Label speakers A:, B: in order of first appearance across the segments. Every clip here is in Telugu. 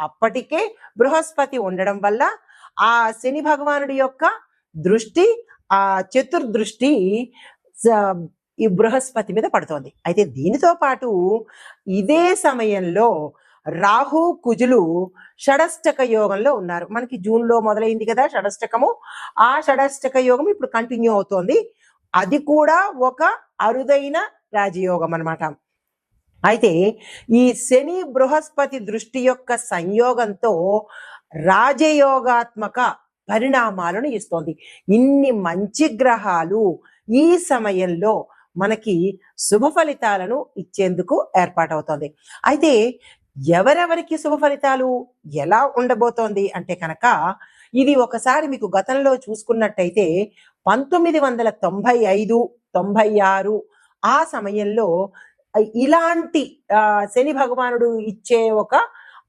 A: అప్పటికే బృహస్పతి ఉండడం వల్ల ఆ శని భగవానుడి యొక్క దృష్టి ఆ చతుర్దృష్టి స- ఈ బృహస్పతి మీద పడుతోంది. అయితే దీనితో పాటు ఇదే సమయంలో రాహు కుజులు షడష్టక యోగంలో ఉన్నారు. మనకి జూన్లో మొదలైంది కదా షడష్టకము. ఆ షడష్టక యోగం ఇప్పుడు కంటిన్యూ అవుతోంది. అది కూడా ఒక అరుదైన రాజయోగం అన్నమాట అయితే ఈ శని బృహస్పతి దృష్టి యొక్క సంయోగంతో రాజయోగాత్మక పరిణామాలను ఇస్తోంది. ఇన్ని మంచి గ్రహాలు ఈ సమయంలో మనకి శుభ ఫలితాలను ఇచ్చేందుకు ఏర్పాటవుతోంది. అయితే ఎవరెవరికి శుభ ఫలితాలు ఎలా ఉండబోతోంది అంటే కనుక ఇది ఒకసారి మీకు గతంలో చూసుకున్నట్టయితే పంతొమ్మిది వందల తొంభై ఐదు తొంభై ఆరు ఆ సమయంలో ఇలాంటి శని భగవానుడు ఇచ్చే ఒక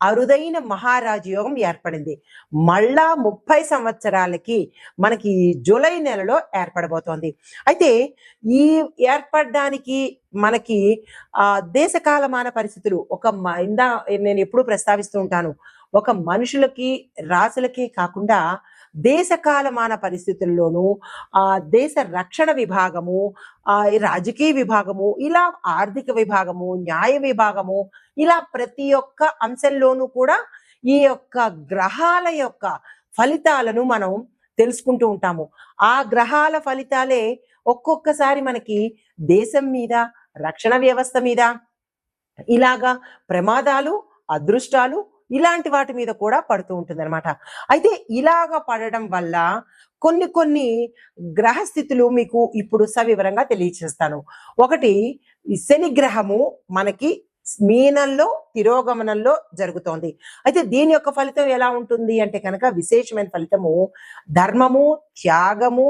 A: అరుదైన మహారాజయోగం ఏర్పడింది. మళ్ళా ముప్పై సంవత్సరాలకి మనకి జూలై నెలలో ఏర్పడబోతోంది. అయితే ఈ ఏర్పడడానికి మనకి ఆ దేశకాలమాన పరిస్థితులు ఒక మ- ఇందా నేను ఎప్పుడూ ప్రస్తావిస్తూ ఉంటాను. ఒక మనుషులకి రాసులకే కాకుండా దేశకాలమాన పరిస్థితుల్లోనూ ఆ దేశ రక్షణ విభాగము ఆ రాజకీయ విభాగము ఇలా ఆర్థిక విభాగము న్యాయ విభాగము ఇలా ప్రతి ఒక్క అంశంలోనూ కూడా ఈ యొక్క గ్రహాల యొక్క ఫలితాలను మనం తెలుసుకుంటూ ఉంటాము. ఆ గ్రహాల ఫలితాలే ఒక్కొక్కసారి మనకి దేశం మీద రక్షణ వ్యవస్థ మీద ఇలాగా ప్రమాదాలు అదృష్టాలు ఇలాంటి వాటి మీద కూడా పడుతూ ఉంటుంది అనమాట అయితే ఇలాగ పడడం వల్ల కొన్ని కొన్ని గ్రహస్థితులు మీకు ఇప్పుడు సవివరంగా తెలియచేస్తాను. ఒకటి శని గ్రహము మనకి మీనంలో తిరోగమనంలో జరుగుతోంది. అయితే దీని యొక్క ఫలితం ఎలా ఉంటుంది అంటే కనుక విశేషమైన ఫలితము ధర్మము త్యాగము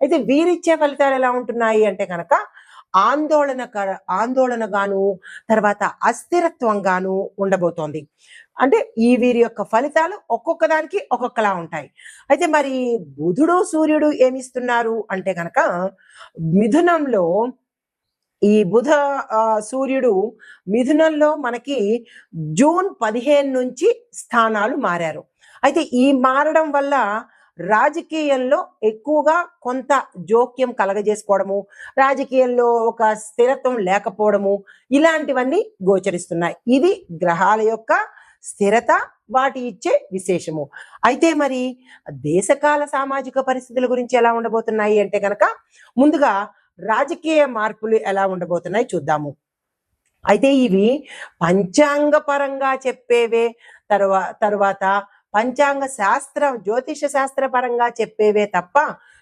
A: అయితే వీరిచ్చే ఫలితాలు ఎలా ఉంటున్నాయి అంటే కనుక ఆందోళన ఆందోళనగాను తర్వాత అస్థిరత్వంగాను ఉండబోతోంది. అంటే ఈ వీరి యొక్క ఫలితాలు ఒక్కొక్క దానికి ఒక్కొక్కలా ఉంటాయి. అయితే మరి బుధుడు సూర్యుడు ఏమిస్తున్నారు అంటే కనుక మిథునంలో ఈ బుధ సూర్యుడు మిథునంలో మనకి జూన్ పదిహేను నుంచి స్థానాలు మారారు. అయితే ఈ మారడం వల్ల రాజకీయంలో ఎక్కువగా కొంత జోక్యం కలగజేసుకోవడము రాజకీయంలో ఒక స్థిరత్వం లేకపోవడము ఇలాంటివన్నీ గోచరిస్తున్నాయి. ఇది గ్రహాల యొక్క స్థిరత వాటి ఇచ్చే విశేషము. అయితే మరి దేశకాల సామాజిక పరిస్థితుల గురించి ఎలా ఉండబోతున్నాయి అంటే కనుక ముందుగా రాజకీయ మార్పులు ఎలా ఉండబోతున్నాయి చూద్దాము. అయితే ఇవి పంచాంగ పరంగా చెప్పేవే తర్వా తర్వాత పంచాంగ శాస్త్ర జ్యోతిష శాస్త్ర పరంగా చెప్పేవే తప్ప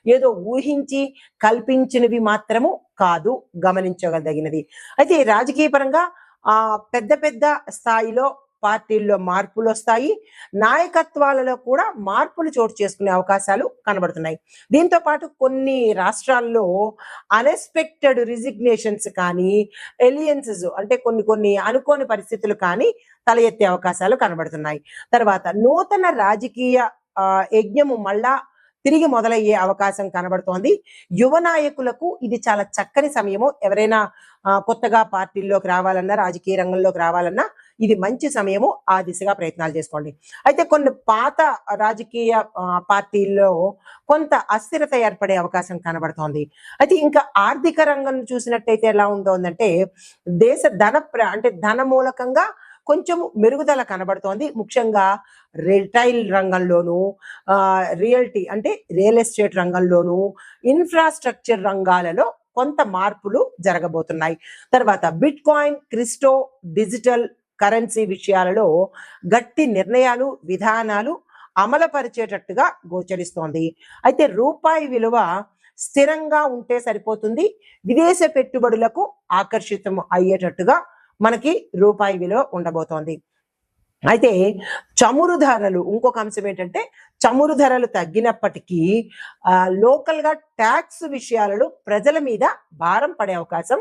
A: ఏదో ఊహించి కల్పించినవి మాత్రము కాదు గమనించగలదగినది అయితే రాజకీయ పరంగా ఆ పెద్ద పెద్ద స్థాయిలో పార్టీల్లో మార్పులు వస్తాయి నాయకత్వాలలో కూడా మార్పులు చోటు చేసుకునే అవకాశాలు కనబడుతున్నాయి. దీంతో పాటు కొన్ని రాష్ట్రాల్లో అన్ఎక్స్పెక్టెడ్ రిజిగ్నేషన్స్ కానీ ఎలియన్సెస్ అంటే కొన్ని కొన్ని అనుకోని పరిస్థితులు కానీ తల ఎత్తే అవకాశాలు కనబడుతున్నాయి. తర్వాత నూతన రాజకీయ యజ్ఞము మళ్ళా తిరిగి మొదలయ్యే అవకాశం కనబడుతోంది. యువ నాయకులకు ఇది చాలా చక్కని సమయము. ఎవరైనా కొత్తగా పార్టీల్లోకి రావాలన్నా రాజకీయ రంగంలోకి రావాలన్నా ఇది మంచి సమయము ఆ దిశగా ప్రయత్నాలు చేసుకోండి. అయితే కొన్ని పాత రాజకీయ పార్టీల్లో కొంత అస్థిరత ఏర్పడే అవకాశం కనబడుతోంది. అయితే ఇంకా ఆర్థిక రంగం చూసినట్టయితే ఎలా ఉంటుందంటే దేశ ధన ప్ర- అంటే ధన మూలకంగా కొంచెం మెరుగుదల కనబడుతోంది. ముఖ్యంగా రిటైల్ రంగంలోను రియల్టీ అంటే రియల్ ఎస్టేట్ రంగంలోను ఇన్ఫ్రాస్ట్రక్చర్ రంగాలలో కొంత మార్పులు జరగబోతున్నాయి. తర్వాత bitcoin crypto digital currency విషయాలలో గట్టి నిర్ణయాలు విధానాలు అమలుపరిచేటట్టుగా గోచరిస్తోంది. అయితే రూపాయి విలువ స్థిరంగా ఉంటే సరిపోతుంది. విదేశ పెట్టుబడులకు ఆకర్షితం అయ్యేటట్టుగా మనకి రూపాయి విలువ ఉండబోతోంది. అయితే చమురు ధరలు ఇంకొక అంశం ఏంటంటే చమురు ధరలు తగ్గినప్పటికీ లోకల్గా ట్యాక్స్ విషయాలలో ప్రజల మీద భారం పడే అవకాశం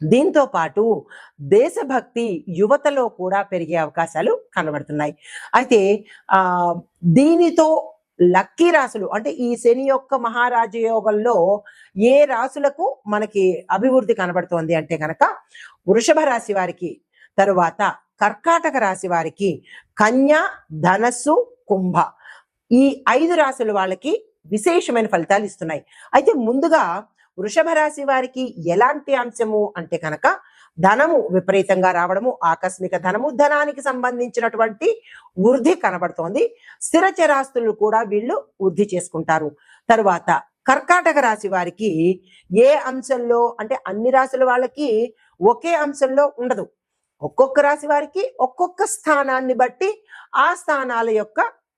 A: దీంతో పాటు దేశభక్తి యువతలో కూడా పెరిగే అవకాశాలు కనబడుతున్నాయి. అయితే ఆ దీనితో లక్కీ రాసులు అంటే ఈ శని యొక్క మహారాజ యోగంలో ఏ రాసులకు మనకి అభివృద్ధి కనబడుతోంది అంటే కనుక వృషభ రాశి వారికి తరువాత కర్కాటక రాశి వారికి కన్య ధనస్సు కుంభ ఈ ఐదు రాశుల వాళ్ళకి విశేషమైన ఫలితాలు ఇస్తున్నాయి. అయితే ముందుగా వృషభ రాశి వారికి ఎలాంటి అంశము అంటే కనుక ధనము విపరీతంగా రావడము ఆకస్మిక ధనము ధనానికి సంబంధించినటువంటి వృద్ధి కనబడుతోంది. స్థిరచరాస్తులు కూడా వీళ్ళు వృద్ధి చేసుకుంటారు. తరువాత కర్కాటక రాశి వారికి ఏ అంశంలో అంటే అన్ని రాశుల వాళ్ళకి ఒకే అంశంలో ఉండదు. ఒక్కొక్క రాశి వారికి ఒక్కొక్క స్థానాన్ని బట్టి ఆ స్థానాల యొక్క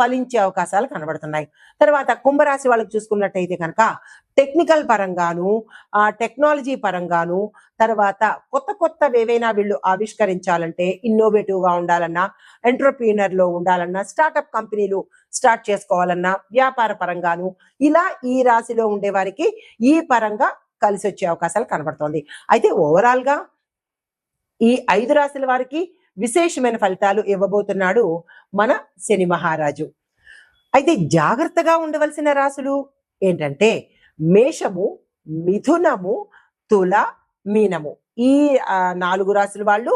A: ఫలించే అవకాశాలు కనబడుతున్నాయి. తర్వాత కుంభరాశి వాళ్ళకి చూసుకున్నట్టయితే కనుక టెక్నికల్ పరంగాను ఆ టెక్నాలజీ పరంగాను తర్వాత కొత్త కొత్త ఏవైనా వీళ్ళు ఆవిష్కరించాలంటే ఇన్నోవేటివ్గా ఉండాలన్నా ఎంటర్ప్రీనర్లో ఉండాలన్నా స్టార్టప్ కంపెనీలు స్టార్ట్ చేసుకోవాలన్నా వ్యాపార పరంగాను ఇలా ఈ రాశిలో ఉండే వారికి ఈ పరంగా కలిసి వచ్చే అవకాశాలు కనబడుతోంది. అయితే ఓవరాల్గా ఈ ఐదు రాశుల వారికి విశేషమైన ఫలితాలు ఇవ్వబోతున్నాడు మన శని మహారాజు. అయితే జాగ్రత్తగా ఉండవలసిన రాశులు ఏంటంటే మేషము మిథునము తుల మీనము. ఈ నాలుగు రాశుల వాళ్ళు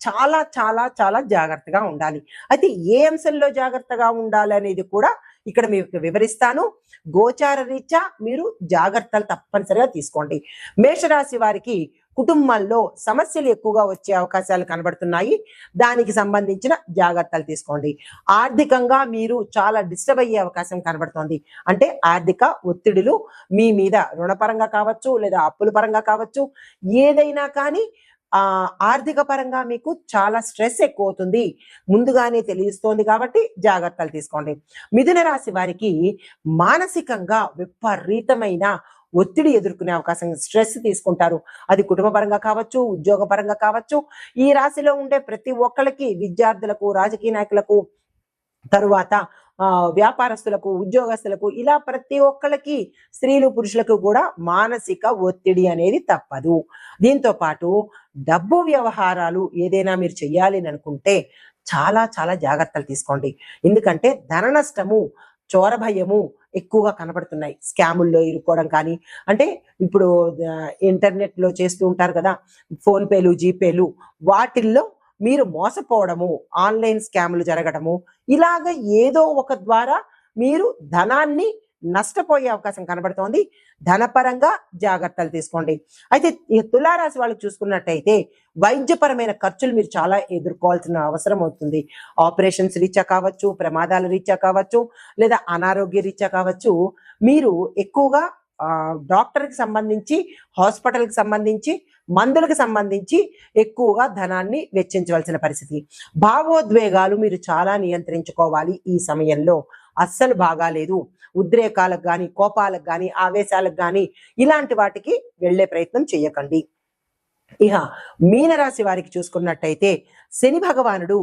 A: చాలా చాలా చాలా జాగ్రత్తగా ఉండాలి. అయితే ఏ అంశంలో జాగ్రత్తగా ఉండాలి అనేది కూడా ఇక్కడ మీకు వివరిస్తాను. గోచార రీత్యా మీరు జాగ్రత్తలు తప్పనిసరిగా తీసుకోండి. మేషరాశి వారికి కుటుంబంలో సమస్యలు ఎక్కువగా వచ్చే అవకాశాలు కనబడుతున్నాయి. దానికి సంబంధించిన జాగ్రత్తలు తీసుకోండి. ఆర్థికంగా మీరు చాలా డిస్టర్బ్ అయ్యే అవకాశం కనబడుతోంది. అంటే ఆర్థిక ఒత్తిడులు మీ మీద రుణపరంగా కావచ్చు లేదా అప్పుల పరంగా కావచ్చు ఏదైనా కానీ ఆ ఆర్థిక పరంగా మీకు చాలా స్ట్రెస్ ఎక్కువ అవుతుంది ముందుగానే తెలియస్తోంది కాబట్టి జాగ్రత్తలు తీసుకోండి. మిథున రాశి వారికి మానసికంగా విపరీతమైన ఒత్తిడి ఎదుర్కొనే అవకాశం స్ట్రెస్ తీసుకుంటారు. అది కుటుంబ పరంగా కావచ్చు ఉద్యోగ పరంగా కావచ్చు. ఈ రాశిలో ఉండే ప్రతి ఒక్కరికి విద్యార్థులకు రాజకీయ నాయకులకు తరువాత ఆ, వ్యాపారస్తులకు ఉద్యోగస్తులకు ఇలా ప్రతి ఒక్కళ్ళకి స్త్రీలు పురుషులకు కూడా మానసిక ఒత్తిడి అనేది తప్పదు. దీంతో పాటు డబ్బు వ్యవహారాలు ఏదైనా మీరు చెయ్యాలి అని అనుకుంటే చాలా చాలా జాగ్రత్తలు తీసుకోండి. ఎందుకంటే ధన నష్టము చోర భయము ఎక్కువగా కనబడుతున్నాయి. స్కాముల్లో ఇరుక్కోవడం కానీ అంటే ఇప్పుడు ఇంటర్నెట్లో చేస్తూ ఉంటారు కదా ఫోన్పేలు జీపేలు వాటిల్లో మీరు మోసపోవడము ఆన్లైన్ స్కాములు జరగడము ఇలాగ ఏదో ఒక ద్వారా మీరు ధనాన్ని నష్టపోయే అవకాశం కనబడుతోంది. ధనపరంగా జాగ్రత్తలు తీసుకోండి. అయితే ఈ తులారాశి వాళ్ళు చూసుకున్నట్టయితే వైద్యపరమైన ఖర్చులు మీరు చాలా ఎదుర్కోవాల్సిన అవసరం అవుతుంది. ఆపరేషన్స్ రీత్యా కావచ్చు ప్రమాదాల రీత్యా కావచ్చు లేదా అనారోగ్య రీత్యా కావచ్చు మీరు ఎక్కువగా డాక్టర్కి సంబంధించి హాస్పిటల్కి సంబంధించి మందులకు సంబంధించి ఎక్కువగా ధనాన్ని వెచ్చించవలసిన పరిస్థితి. భావోద్వేగాలు మీరు చాలా నియంత్రించుకోవాలి ఈ సమయంలో. అస్సలు బాగాలేదు. ఉద్రేకాలకు కానీ కోపాలకు కానీ ఆవేశాలకు కానీ ఇలాంటి వాటికి వెళ్ళే ప్రయత్నం చేయకండి ఇహ మీనరాశి వారికి చూసుకున్నట్టయితే శని భగవానుడు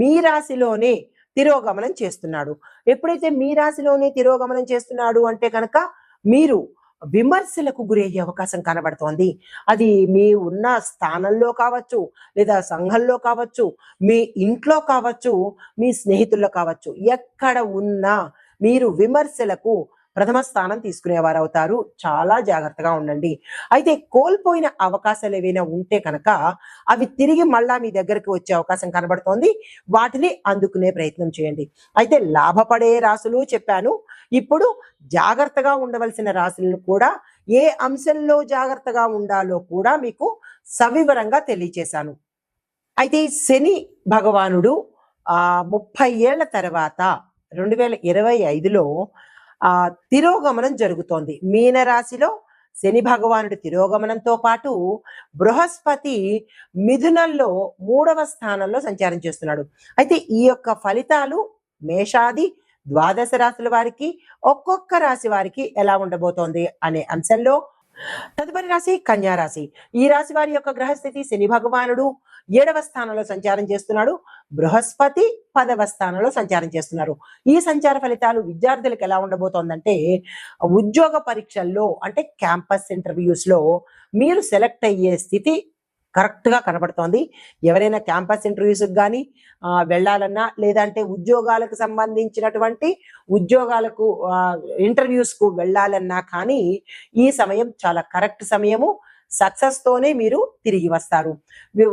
A: మీ రాశిలోనే తిరోగమనం చేస్తున్నాడు. ఎప్పుడైతే మీ రాశిలోనే తిరోగమనం చేస్తున్నాడు అంటే కనుక మీరు విమర్శలకు గురయ్యే అవకాశం కనబడుతోంది. అది మీ ఉన్న స్థానంలో కావచ్చు లేదా సంఘంలో కావచ్చు మీ ఇంట్లో కావచ్చు మీ స్నేహితుల్లో కావచ్చు ఎక్కడ ఉన్నా మీరు విమర్శలకు ప్రథమ స్థానం తీసుకునేవారు అవుతారు చాలా జాగ్రత్తగా ఉండండి. అయితే కోల్పోయిన అవకాశాలు ఏవైనా ఉంటే కనుక అవి తిరిగి మళ్ళా మీ దగ్గరికి వచ్చే అవకాశం కనబడుతోంది. వాటిని అందుకునే ప్రయత్నం చేయండి. అయితే లాభపడే రాసులు చెప్పాను. ఇప్పుడు జాగ్రత్తగా ఉండవలసిన రాశులను కూడా ఏ అంశంలో జాగ్రత్తగా ఉండాలో కూడా మీకు సవివరంగా తెలియచేశాను. అయితే శని భగవానుడు ఆ ముప్పై ఏళ్ళ తర్వాత రెండు వేల ఇరవై ఐదులో ఆ తిరోగమనం జరుగుతోంది. మీనరాశిలో శని భగవానుడి తిరోగమనంతో పాటు బృహస్పతి మిథునంలో మూడవ స్థానంలో సంచారం చేస్తున్నాడు. అయితే ఈ యొక్క ఫలితాలు మేషాది ద్వాదశ రాశుల వారికి ఒక్కొక్క రాశి వారికి ఎలా ఉండబోతోంది అనే అంశంలో తదుపరి రాశి కన్యా రాశి. ఈ రాశి వారి యొక్క గ్రహస్థితి శని భగవానుడు ఏడవ స్థానంలో సంచారం చేస్తున్నాడు. బృహస్పతి పదవ స్థానంలో సంచారం చేస్తున్నారు. ఈ సంచార ఫలితాలు విద్యార్థులకు ఎలా ఉండబోతోందంటే ఉద్యోగ పరీక్షల్లో అంటే క్యాంపస్ ఇంటర్వ్యూస్లో మీరు సెలెక్ట్ అయ్యే స్థితి కరెక్ట్గా కనబడుతోంది. ఎవరైనా క్యాంపస్ ఇంటర్వ్యూస్కి కానీ వెళ్ళాలన్నా లేదంటే ఉద్యోగాలకు సంబంధించినటువంటి ఉద్యోగాలకు ఇంటర్వ్యూస్కు వెళ్ళాలన్నా కానీ ఈ సమయం చాలా కరెక్ట్ సమయము. సక్సెస్ తోనే మీరు తిరిగి వస్తారు.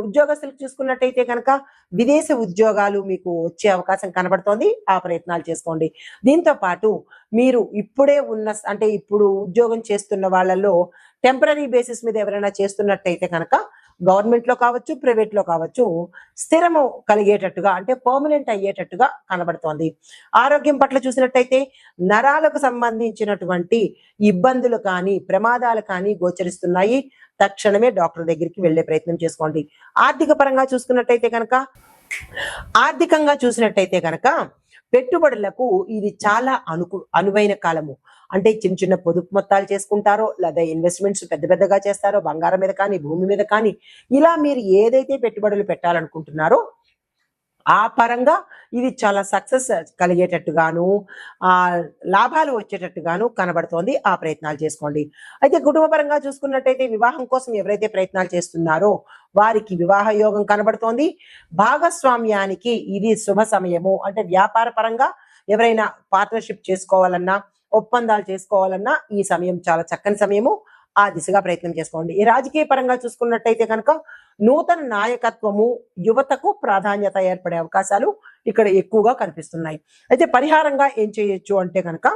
A: ఉద్యోగస్తులు చూసుకున్నట్టయితే కనుక విదేశ ఉద్యోగాలు మీకు వచ్చే అవకాశం కనబడుతోంది. ఆ ప్రయత్నాలు చేసుకోండి. దీంతో పాటు మీరు ఇప్పుడే ఉన్న అంటే ఇప్పుడు ఉద్యోగం చేస్తున్న వాళ్ళలో టెంపరీ బేసిస్ మీద ఎవరైనా చేస్తున్నట్టయితే కనుక గవర్నమెంట్లో కావచ్చు ప్రైవేట్లో కావచ్చు స్థిరము కలిగేటట్టుగా అంటే పర్మనెంట్ అయ్యేటట్టుగా కనబడుతోంది. ఆరోగ్యం పట్ల చూసినట్టయితే నరాలకు సంబంధించినటువంటి ఇబ్బందులు కానీ ప్రమాదాలు కానీ గోచరిస్తున్నాయి. తక్షణమే డాక్టర్ దగ్గరికి వెళ్ళే ప్రయత్నం చేసుకోండి. ఆర్థిక పరంగా చూసుకున్నట్టయితే కనుక ఆర్థికంగా చూసినట్టయితే కనుక పెట్టుబడులకు ఇది చాలా అనుకు అనువైన కాలము. అంటే చిన్న చిన్న పొదుపు మొత్తాలు చేసుకుంటారో లేదా ఇన్వెస్ట్మెంట్స్ పెద్ద పెద్దగా చేస్తారో బంగారం మీద కానీ భూమి మీద కానీ ఇలా మీరు ఏదైతే పెట్టుబడులు పెట్టాలనుకుంటున్నారో ఆ పరంగా ఇది చాలా సక్సెస్ కలిగేటట్టుగాను ఆ లాభాలు వచ్చేటట్టుగాను కనబడుతోంది. ఆ ప్రయత్నాలు చేసుకోండి. అయితే కుటుంబపరంగా చూసుకున్నట్టయితే వివాహం కోసం ఎవరైతే ప్రయత్నాలు చేస్తున్నారో వారికి వివాహ యోగం కనబడుతోంది. భాగస్వామ్యానికి ఇది శుభ సమయము. అంటే వ్యాపార పరంగా ఎవరైనా పార్ట్నర్షిప్ చేసుకోవాలన్నా ఒప్పందాలు చేసుకోవాలన్నా ఈ సమయం చాలా చక్కని సమయము. ఆ దిశగా ప్రయత్నం చేసుకోండి. ఈ రాజకీయ పరంగా చూసుకున్నట్టయితే కనుక నూతన నాయకత్వము యువతకు ప్రాధాన్యత ఏర్పడే అవకాశాలు ఇక్కడ ఎక్కువగా కనిపిస్తున్నాయి. అయితే పరిహారంగా ఏం చేయొచ్చు అంటే కనుక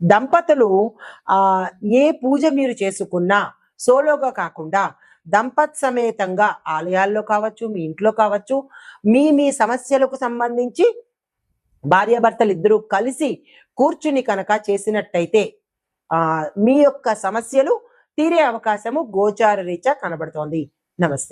A: దంపతులు ఆ ఏ పూజ మీరు చేసుకున్నా సోలోగా కాకుండా దంపత్ సమేతంగా ఆలయాల్లో కావచ్చు మీ ఇంట్లో కావచ్చు మీ మీ సమస్యలకు సంబంధించి భార్యాభర్తలు ఇద్దరూ కలిసి కూర్చుని కనుక చేసినట్టయితే ఆ మీ యొక్క సమస్యలు తీరే అవకాశము గోచార రీత్యా కనబడుతోంది. నమస్తే.